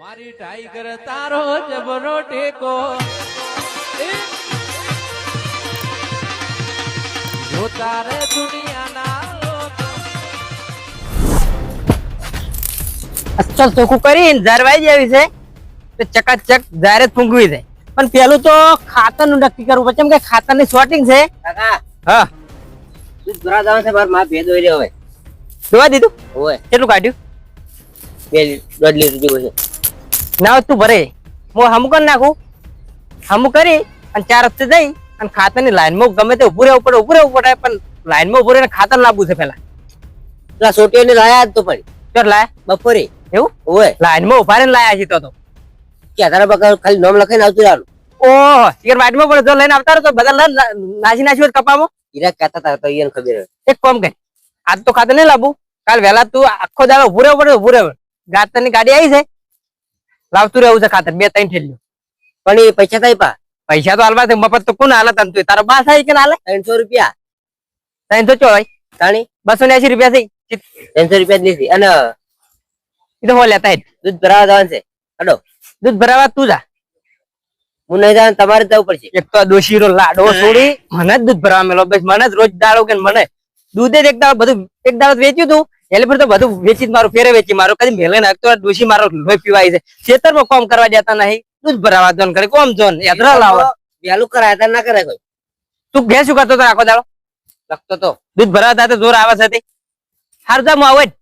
મારી ટાઈગર તારો જબરો ટેકો. જો તારે દુનિયાના અસલ ચોખ્ખું કરીને ઝારવાઈ જેવી છે. તો ચકાચક ઝારે જ ફૂંકવી છે. પણ પેલું તો ખાતરનું નક્કી કરવું પડશે. કેમ કે ખાતરની શોર્ટિંગ છે. કાકા હા. દૂધ ભરા જવાનું છે? મારા માં ભેદ હોય રહ્યો હવે જોવા દીધું? હોય. કેટલું કાઢ્યું? બે દોઢ લીટર જેવું છે. ના તું ભરે. હું હમું કરી નાખું? હમું કરી અને ચાર રસ્તે જઈ અને ખાતરની લાઈનમાં ગમે તે ઉભું રહેવું પડે ઉભું રહેવું પડે પણ લાઈનમાં ઉભું રહીને ખાતર લાવવું છે પેલા પેલા સોટીઓને લાયા જ તો પડી. ચોર લાયા? બપોરે. એવું? હોય લાઈનમાં ઊભા રહીને લાયા છે તો તો. કે તારા બકા ખાલી નામ લખાઈને આવતું રહ્યું ઓહો શિખર વાઈટમાં પડે જો લઈને આવતા રહો તો બધા લઈને નાસી નાસી કપામાં. ઈરા કહેતા હતા તો ઈયન ખબર એક કામ કર આજ તો ખાતર નહીં લાવવું કાલ વહેલા તું આખો દાડો ઉભું રહેવું પડે ઉભું રહેવું. ગાતરની ગાડી આવી છે. લાવતું રહેવું છે ખાતર બે ત્રણ થેલીઓ પણ એ પૈસા થાય પા પૈસા તો હાલવા મફત તો કોણ હાલત તું? તારો બાસ આવી કે હાલે ત્રણસો રૂપિયા. ત્રણસો ચો ભાઈ તાણી? બસો ને એસી રૂપિયા થઈ ત્રણસો રૂપિયા જ લીધી. અને એ તો હો લેતા દૂધ ભરાવા જવાનું છે. હડો. દૂધ ભરાવા તું જા. હું નહીં જવાનું તમારે જવું પડશે. એક તો આ ડોશીરો લાડો છોડી મને જ દૂધ ભરવા મેલો બસ મને જ રોજ દાડો કે મને. દૂધ જ એક દાડો બધું એક દાડો વેચ્યું તું. એટલે પર તો બધું વેચી મારું ફેરે વેચી મારું. કદી મેલે નાખતો ડોશી મારો લોહી પીવાય છે. ખેતરમાં કોમ કરવા જતા નહીં. દૂધ ભરાવા જોન કરે. કોમ જોન યાત્રા લાવો વેલું કરાય તા ના કરે કોઈ. તું ઘે શું કરતો તો આખો દાડો? લખતો તો. દૂધ ભરાવા થાય તો જોર આવે છે હાર જા હું આવું જ.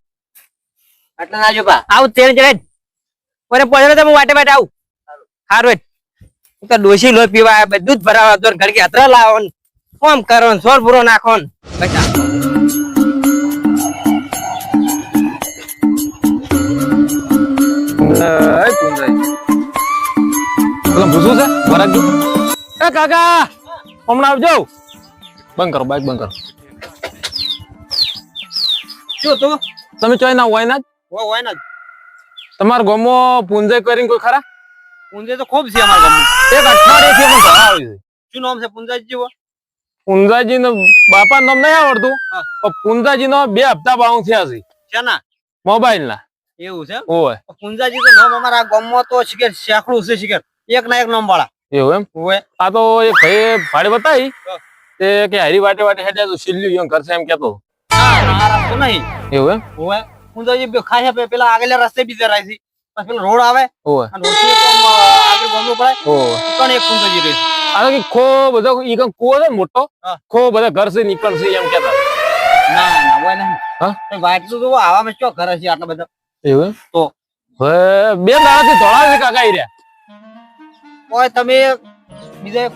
આટલા ના જો પા. આવું તેલ ચડે જ. મને પડે તો હું વાટે વાટે આવું. હારું જ. તો ડોસી લોહી પીવા દૂધ ભરાવા જોન ઘડી યાત્રા લાવો કોમ કરો સોળ પૂરો નાખો ને ભૂસું છે વરાગી એ કાકા હમણાં આવજો. બંધ કરો બાઈક બંધ કરો શું તું તમે ચોય ના હોય ના? હોય ને તમારા ગામમાં પૂંજાઈ કરીને કોઈ ખરા? પુંજે તો ખૂબ છે અમારા ગામમાં એક અઠવાડિયેથી અમે ઘરે આવી છે શું નામ છે પુંજાજી પુંજાજી નો બાપા નામ નહીં આવડતું. પણ પુંજાજી નો બે હપ્તા બાઉ થયા છે. શેના મોબાઈલ ના એવું છે ઓય. પુંજાજી તો નામ અમારા ગામમાં તો શિખર શેકડું છે શિખર. એક ના એક નામ વાળા એવું એમ? ઓય. આ તો એક ભાઈ ભાડે બતાવી. તે કે હરી વાટે વાટે હેડે તો સિલ્લ્યું એમ કરશે એમ કેતો. મારા તો નહીં. એવું એમ? ઓય. પુંજાજી બે ખાય છે પેલા આગળ રસ્તે બી જરાય છે. પછી પેલો રોડ આવે. ઓય. અને રોડ આગળ ગમલું પડે. ઓય. પણ એક પુંજાજી રહે આ કે ખો બધો ઈ કં કૂવો છે મોટો? હા. ખો બધા ઘર છે નીકળશે એમ કેતા. ના ના ઓય નહીં. હા? વાટલું તો આવામાં ચો ઘર છે આટલા બધા? એવું તો? હવે બે દાડાથી ધોળા છે કાકા રહ્યા હોય તમે બીજા એક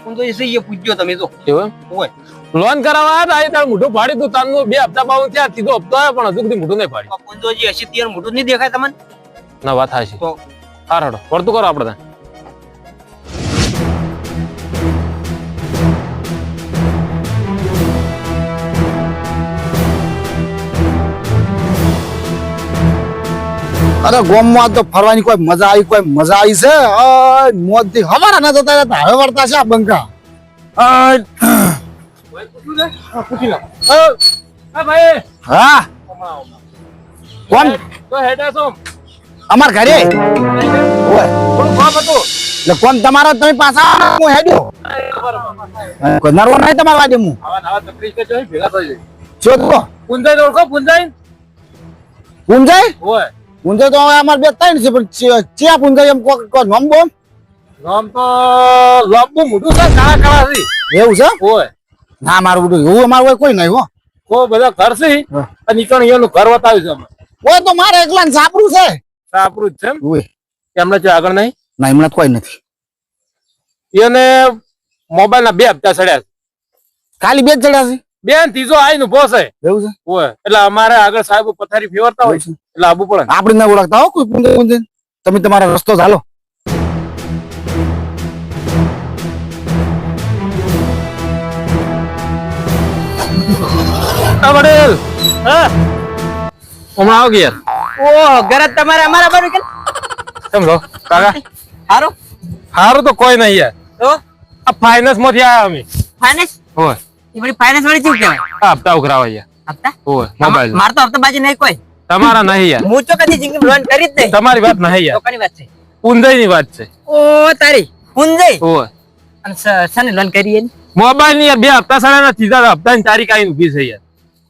એ પૂછજો તમે તો. એવું લોન કરાવવા આવ્યા હતા, તારે મોઢું ફાડી તું. તારનું બે હપ્તા બાવું થયા સીધો હપ્તો આવ્યો પણ હજુ સુધી મોઢું નહીં ફાડી પુંજાજી હશે ત્યાં મોટું નહીં દેખાય તમને? ના વાત છે તો? હાર હડો વર્તું કરો આપણે ત્યાં. અરે ગોમમાં તો ફરવાની કોઈ મજા આવી કોઈ મજા આવી છે? મોજથી હવાર ના જતા રહેતા હવે વર્તા છે આ બંકા હા? કોણ? અમાર ઘરે? કોણ તમારા તમે પાછા હું હેડ્યો. નરવો નહીં તમારા વાડે હું? તો. પુંજાઈ ઓળખો પુંજાઈ? હોય પૂંજાય તો હવે અમારે બે ત્રણ છે પણ ચિયા- પૂંજાય એમ કોઈ કોઈ નામ બોમ નામ તો લાંબુ મોઢું છે કાળા કાળા છે એવું છે? હોય. ના મારું બધું એવું અમારું હોય કોઈ નહીં હો. કો બધા ઘર છે. અને કણ એનું ઘર વતાવ્યું છે અમે. ઓય તો મારે એકલા ને સાપરું છે સાપરું જ છે ઓય એમને જો આગળ નહીં? ના હમણાં કોઈ નથી. એને મોબાઈલ ના બે હપ્તા ચડ્યા. ખાલી બે જ ચડ્યા છે? બેન ત્રીજો આઈ ઊભો છે એવું છે? હોય એટલે અમારે આગળ સાહેબ પથારી ફેરતા હોય એટલે આબુ પડે. ને. આપણે ના ઓળખતા હો કોઈ પૂંજાય પૂંજાય તમે તમારો રસ્તો ચાલો. વડીલ હા? હમણાં આવો ગયા ઓહ ઘરે જ તમારે અમારા બાજુ કે? કેમ છો? કાકા? તો કોઈ નહીં યાર. તો? આ ફાઇનાન્સમાંથી આવ્યા અમે. ફાઇનાન્સ હોય એ બધી ફાઇનાન્સ વાળી શું કહેવાય? હપ્તા ઉઘરાવા યાર હપ્તા? હોય મોબાઈલ માર તો હપ્તા બાજી નહીં કોઈ. તમારા નહીં યાર. હું તો કદી જિંદગી લોન કરી જ નહીં. તમારી વાત નહીં યાર. કોની વાત છે. ઊંધાઈ ની વાત છે. ઓ તારી. કુંજઈ ઓય. અને સ- લોન કરી મોબાઈલની યાર બે હપ્તા સાડા ત્રીજા હપ્તા ની તારીખ આવીને ઊભી છે યાર.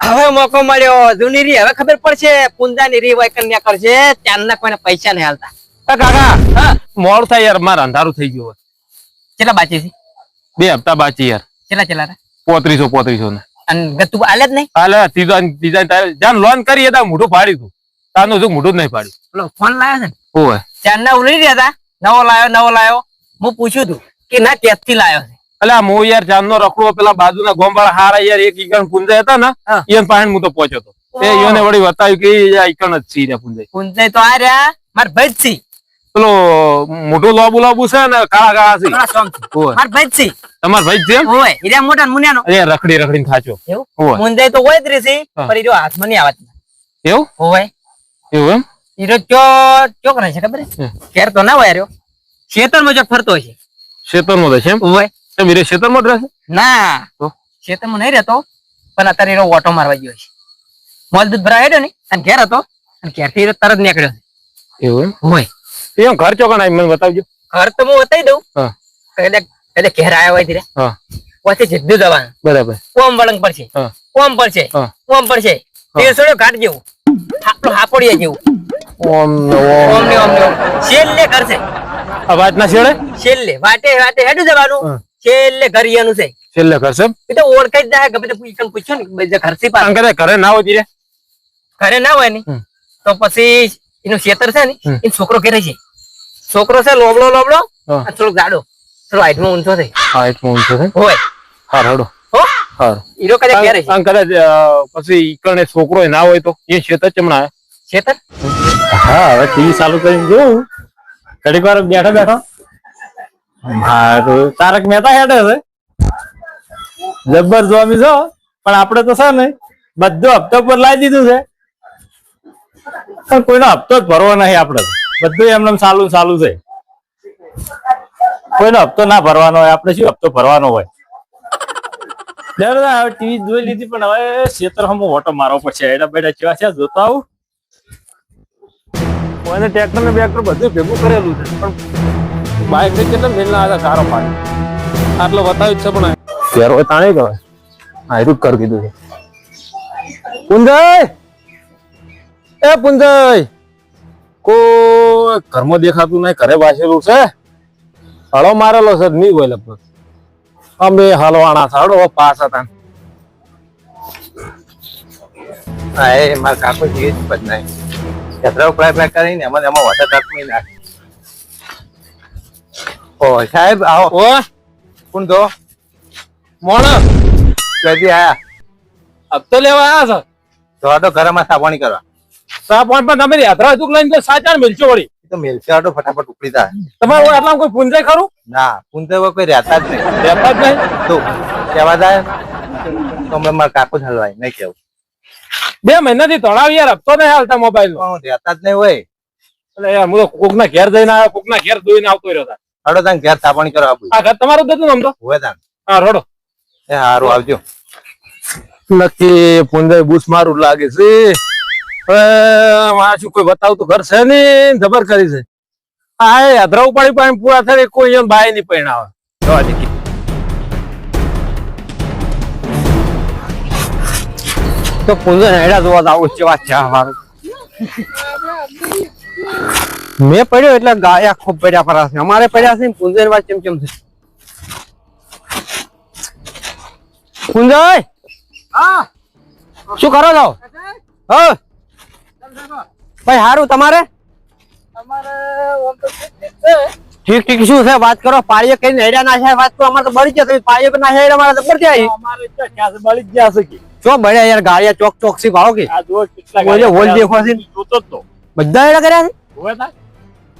હવે મોકો મળ્યો. જૂની રી હવે ખબર પડશે. પુંજાની રી હોય કન્યા કરશે ત્યાંના કોઈને પૈસા નહીં હાલતા. કાકા હા. મોડ થાય યાર મારે અંધારું થઈ ગયું. કેટલા બાકી છે? બે હપ્તા બાકી યાર. કેટલા કેટલા? પોત્રીસો પોત્રીસો ને. અને ગતું આલે જ નહીં? હાલે ત્રીજો ત્રીજા તારે. જ્યાં લોન કરી હતા મોઢું ફાડી તું. તાનું હજુ મોઢું જ નહીં ફાડ્યું પેલો ફોન લાવ્યો છે ને? ઓય ત્યાંના ઉલરી રહ્યા હતા. નવો લાયો નવો લાયો. હું પૂછ્યું તું કે ના ક્યાંથી લાયો છે? એટલે હું યાર ચાંદનો રખડો પેલા બાજુના ગોમવાળા હારા યાર એક ઈકણ પુંજે હતા ને એને પાસે હું તો પહોંચ્યો હતો. એ. વળી બતાવ્યું કે આ ઈકણ જ છે રે પુંજે તો આ રહ્યા મારે ભાઈ જ છે. પેલો મોટો લોબુ લોબુ છે ને કાળા કાળા છે. ભાઈ છે. તમાર ભાઈ છે એમ? ઓય મોટા ને મુનિયાનો. અરે રખડી રખડીને થાચો. એવું? ઓય. તો હોય જ જો હાથમાં નહીં આવત. એવું? હોય એવું એમ? ઈ ચો ચો કરે છે ખબર છે? તો ના હોય રહ્યો. ખેતરમાં જો ફરતો હોય છે. શેતરમાં રહેશે એમ? હોય એમ હીરે શેતરમાં જ રહેશે? ના. તો? ખેતરમાં નહીં રહેતો પણ અત્યારે ઓટો મારવા ગયો છે. મોલ દૂધ ભરાયો ને અને ઘેર હતો અને ઘેરથી તરત નીકળ્યો એવું એમ? હોય એમ ઘર ચોકણ આવી મને બતાવજો. ઘર તો હું બતાવી દઉં. હા. એટલે એટલે ઘેર આવ્યા હોય ધીરે હા. પછી જીદ્દુ જવાનું. બરાબર. કોમ વળંગ પડશે. હા. પર છે હા. ઓમ પડશે. તેરસોડો ઘાટ જેવું. આપણું હાપડિયા જેવું. ઓમ ને ઓમ. ઓમ ને ઓમ. ને ઓમ છેલ્લે કરશે વાત ના છેડે? છેલ્લે. વાટે વાટે હેડું જવાનું. છેલ્લે ઘરિયાનું છે. છેલ્લે કરશે એમ? એ તો ઓળખાઈ જ જાય ગમે તે પૂછ્યું પૂછો ને ઘરથી પાછું. કારણ ઘરે ના હોય રે ઘરે ના હોય ને તો પછી એનું ખેતર છે ને. એ છોકરો ઘેરે છે. છોકરો છે લોબડો લોબડો થોડો ગાડો. થોડો હાઈટમાં ઊંચો છે. હાઈટમાં ઊંચો છે? હોય. હાર હડો. હીરો. કદાચ ઘરે છે. કદાચ પછી ઈકણે છોકરો ના હોય તો એ જ ચમણા ખેતર હા? હવે ટીવી ચાલુ કરીને જોઉં. ઘડીક વાર બેઠો બેઠો. મારું તારક મહેતા હેડે છે. જબ્બર જોમી છો પણ આપણે તો છે ને બધો હપ્તો પર લાવી દીધું છે. પણ કોઈનો હપ્તો જ ભરવો નહીં આપણે. બધું એમને ચાલુ ચાલુ છે. કોઈનો હપ્તો ના ભરવાનો હોય આપણે શું હપ્તો ભરવાનો હોય? હવે ટીવી જોઈ લીધી પણ હવે ક્ષેત્ર હમ ઓટો મારવો પડશે. એના બેટા કેવા છે જોતા આવું? મને ટ્રેક્ટર ને બેક્ટર બધું ભેગું કરેલું છે પણ બાઇક ને કેટલા મેલ ના હતા સારો પાડે આટલો બતાવ્યું જ છે પણ ફેરો તાણે ગયો હા એટલું જ કર કીધું છે. પુંજય એ પુંજય કોઈ ઘરમાં દેખાતું નહીં ઘરે બાસેલું છે? હળો મારેલો છે નહીં હોય લગભગ. અમે હલવાણા થાડો પાસ હતા હા એ મારા કાકો જીવે જ બદનાય છત્ર ફ્રાય ફ્રાય કરીને એમાં એમાં વોટર કાપી નાખે. ઓ સાહેબ આવો. ઓ કોણ તો મોણ. આયા. હપ્તો લેવા આવ્યા છો? તો ઘરમાં સાબણી કરવા. સા પણ પણ તમે યાત્રા હતું લઈને સાચા મેલશો વળી. તો મેલશે આટો ફટાફટ ઉપડી થાય તમારે આટલા કોઈ પુંજાય ખરું? ના પૂંતે કોઈ રહેતા જ નહીં. રહેતા જ નહીં? તો કહેવા જાય તો હમણાં મારા કાકો જ હલવાય નહીં કેવું બે મહિનાથી તળાવ યાર હપ્તો નહીં હાલતા મોબાઈલ નો. રહેતા જ નહીં હોય. એટલે યાર હું તો કોક ના ઘેર જઈને આવ્યો કોક ના ઘેર જોઈને આવતો રહ્યો તાન ઘેર સાબણી કરવા આપું આ ઘર તમારું જ હતું ને તો? હોય તાન. હા રોડો એ સારું આવજો. નક્કી પુંજાય બુસ મારું લાગે છે. આ શું બતાવતું ઘર છે ને જબર કરી છે. આ એ ઉપાડી પાણી પૂરા થાય કોઈ એમ બાય નહીં પરિણાવે. તો હેડા જોવા આવું છે મારું મેં પડ્યો એટલે ગાયા ખૂબ પડ્યા છે. અમારે પડ્યા છે પુંજર વાત કેમ કેમ છે પુંજય! શું કરો છો? હા. ભાઈ હારું તમારે? ઠીક ઠીક શું છે? વાત કરો. પાળીએ કઈ હેડ્યા ના છે વાત તો અમારે તો બળી જશે પાળીએ ના હેડ્યા? અમારે છે? બળી જ ગયા છે કે. ચો બળ્યા યાર ગાળિયા ચોક ચોક સી ભાવ કે? આ કેટલા ઓલે હોલ દેખો છે. જોતો તો. બધા હેડા કર્યા છે? ના?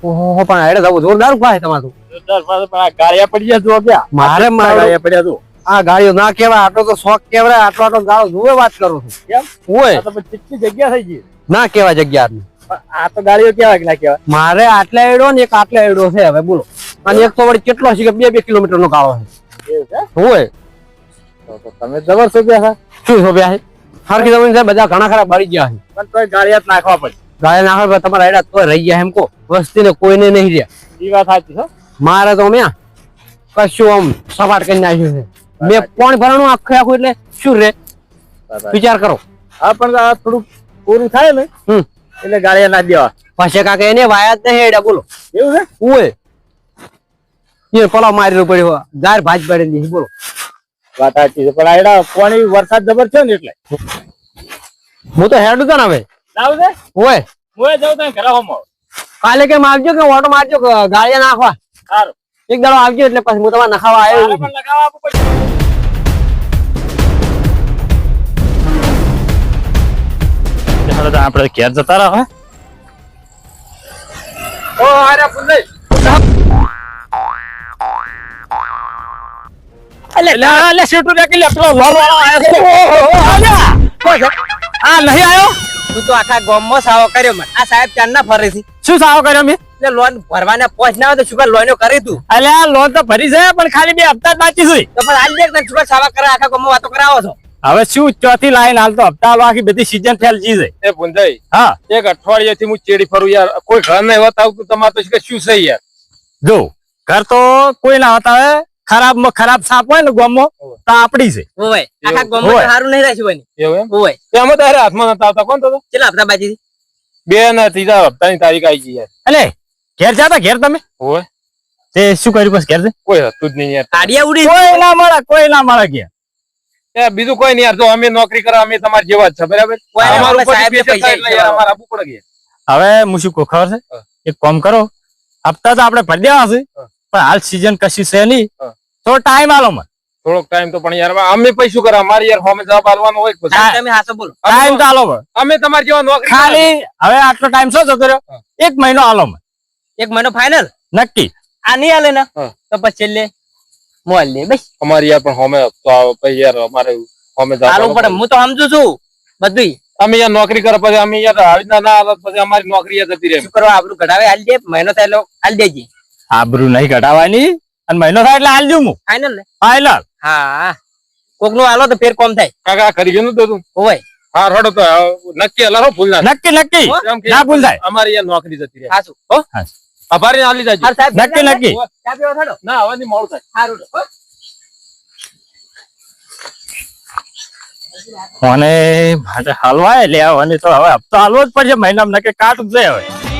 ઓહો પણ હેડે જવું જોરદાર ઊભા તમારું. જોરદાર પણ આ ગાળિયા પડી ગયા જુઓ ક્યાં? મારે આ ગાળિયા પડ્યા જુઓ. આ ગાડીઓ ના કેવાય આટલો તો શોખ કેવાય આટલો આટલો ગાળો જોવે વાત કરું છું. કેમ? તો કેટલી જગ્યા થઈ ગઈ. ના કેવાય જગ્યા આ તો ગાડીઓ કેવા ના કેવા મારે આટલા એડો ને એક આટલા એડો છે હવે બોલો. અને એક તો વળી કેટલો છે કે બે બે કિલોમીટર નો ગાળો છે? હોય. તમે જબર છો શું શોભ્યા છે હરખી જમીન છે બધા ઘણા ખરા બળી ગયા છે. પણ તોય ગાળિયા નાખવા પડે. ગાળે નાખો તમારા આયડા તો રહી ગયા એમ કો વસ્તી ને કોઈને નહીં રહ્યા. એ વાત સાચી છે મારે તો મેં કશું આમ સપાટ કરી નાખ્યું છે. મેં પોણ ભરવાનું આખું આખું એટલે શું રે? વિચાર કરો. હા પણ થોડું પૂરું થાય ને એટલે ગાળિયા ના દેવા. પાસે કાકા એને વાયા જ નહીં હેડા બોલો. એવું છે? ઓય. એ પલાવ મારી પડ્યો ગાર ભાજ પડેલી બોલો. વાત સાચી છે પણ આયડા પાણી વરસાદ જબર છે ને એટલે. હું તો હેડું તો ને હવે. લાવ છે? ઓય. હું જાવ ત્યાં ઘરે હોમ કાલે કેમ આવજો કે ઓટો મારજો ગાળિયા નાખવા? સારું. એક દાડો આવજો એટલે પછી હું તમારે નખાવા આવ્યો લગાવવા આપવું પડશે. આપણે ઘેર જતા રહો ઓ આરે પુંજાઈ અલે એટલે લે રાખી લે પેલો લોલ વાળો આયો છે. આ નહીં આવ્યો તું તો આખા ગામમાં સાવો કર્યો મને. આ સાહેબ ચાંદના ફરે છે? શું સાવ કર્યો મેં? એટલે લોન ભરવાના પોચ ના તો શુગર લોનો કરી તું. અલે આ લોન તો ભરી છે પણ ખાલી બે હપ્તા જ બાકી છે. તો પણ આજ દેખ ને શુગર સાવા કરે આખા ગામમાં વાતો કરાવો છો. હવે શું ચોથી લાઈન હાલ તો હપ્તા આખી બધી સીઝન ફેલ જી એ પુંજાઈ હા. એક અઠવાડિયાથી હું ચેડી ફરું યાર. કોઈ ઘર નહીં હોતા તમારે તો શું છે યાર? જો ઘર તો કોઈ ના હોતા હોય ખરાબમાં ખરાબ સાપ હોય ને ગોમ તો આપડી છે. ઓય આખા ગામમાં સારું નહીં રાખ્યું બની એવું ઓય એમાં તો અરે હાથમાં નતા આવતા. કોણ તો કેટલા હપ્તા બાકી બે ના ત્રીજા હપ્તાની તારીખ આવી ગઈ યાર. અલે ઘેર જાતા ઘેર તમે? ઓય તે શું કર્યું બસ ઘેર? કોઈ હતું જ નહીં યાર. આડિયા ઉડી કોઈ ના મળે કોઈ ના મળે ઘેર. બીજું કોઈ નહીં યાર જો અમે નોકરી કરો અમે તમારા જેવા જ છે બરાબર? પડે. હવે હું શું કહું ખબર છે? એક કામ કરો હપ્તા તો આપણે ભરી દેવા છે પણ હાલ સીઝન કશી છે નહીં. તો ટાઈમ આલો મને. થોડોક ટાઈમ તો પણ યાર અમે પૈસું કરે અમારે યાર હોમે જવાબ આલવાનો હોય તમે હાસો બોલો. ટાઈમ તો આલો અમે તમારી જેવા નોકરી ખાલી હવે આટલો ટાઈમ શું જતો રહ્યો? એક મહિનો આલો મને. એક મહિનો ફાઇનલ નક્કી. આ નહીં હાલે ને. તો પછી છેલ્લે? મોલ લે બસ. અમારી યાર પણ હોમે તો આવે પછી યાર અમારે હોમે સારું પણ હું તો સમજુ છું બધું અમે યાર નોકરી કરે પછી અમે યાર આવી ના ના પછી અમારી નોકરી યાર જતી રહે. શું કરવા આબરૂ ઘટાવે હાલ દે મહિનો થાય હાલ દેજી. આબરૂ નહીં ઘટાવાની અને મહિનો થાય એટલે હાલ હું. ફાઇનલ ને? હાલ હા. કોકનું હાલો તો ફેર કોમ થાય. કાકા કરી ગયું તું હોય હા રડો તો નક્કી હલારો ભૂલ ના નક્કી નક્કી. હો? ના ભૂલ થાય. અમારી યાર નોકરી જતી રહે. હાસું આભારી આલી જાજો ના લીધા નક્કી નક્કી. ના હવે નહીં મોડું થાય. સારું હો. મને હાલવાય લે આવવાની તો હવે હપ્તો હાલવો જ પડશે મહિનામાં નક્કી કાટ જ જાય હવે.